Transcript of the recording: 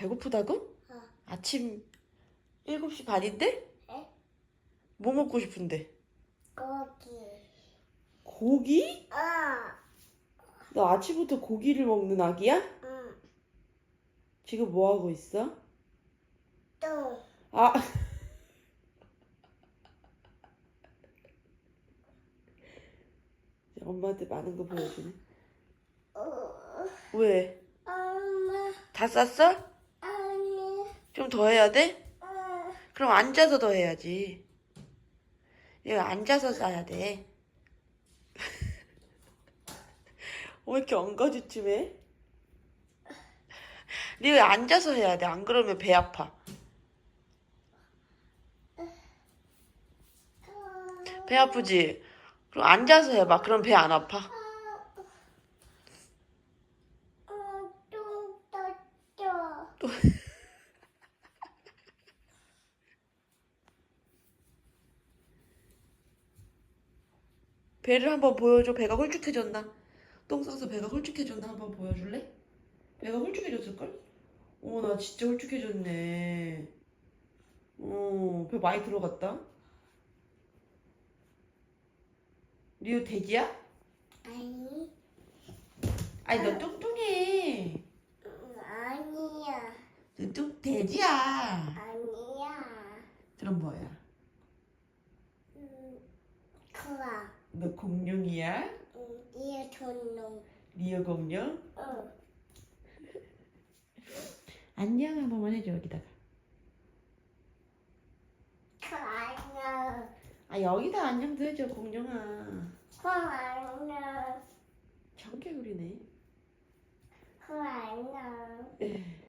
배고프다고? 어. 아침 7시 반인데? 에? 뭐 먹고 싶은데? 고기. 고기? 어. 너 아침부터 고기를 먹는 아기야? 응. 지금 뭐 하고 있어? 또. 아. 엄마한테 많은 거 보여주네. 어. 왜? 엄마. 다 쌌어? 좀 더 해야 돼? 어. 그럼 앉아서 더 해야지. 얘가 앉아서 싸야 돼. 왜 이렇게 엉거주춤해? 네가 앉아서 해야 돼. 안 그러면 배 아파. 배 아프지? 그럼 앉아서 해봐. 그럼 배 안 아파. 어, 배를 한번 보여줘. 배가 홀쭉해졌나? 똥 싸서 배가 홀쭉해졌나? 한번 보여줄래? 배가 홀쭉해졌을걸? 어, 나 진짜 홀쭉해졌네. 어, 배 많이 들어갔다. 리우 돼지야? 아니. 아니, 너 뚱뚱해. 음, 아니야. 너 뚱, 돼지야. 아니야. 그럼 뭐야? 음, 그와. 너 공룡이야? 음, 이에 돈놈. 리오 공룡? 어. 안녕 한 번만 해줘, 여기다가. 그 아니야. 아, 여기다 안녕도 해줘, 공룡아. 그 아니야. 청개구리네. 그 아니야.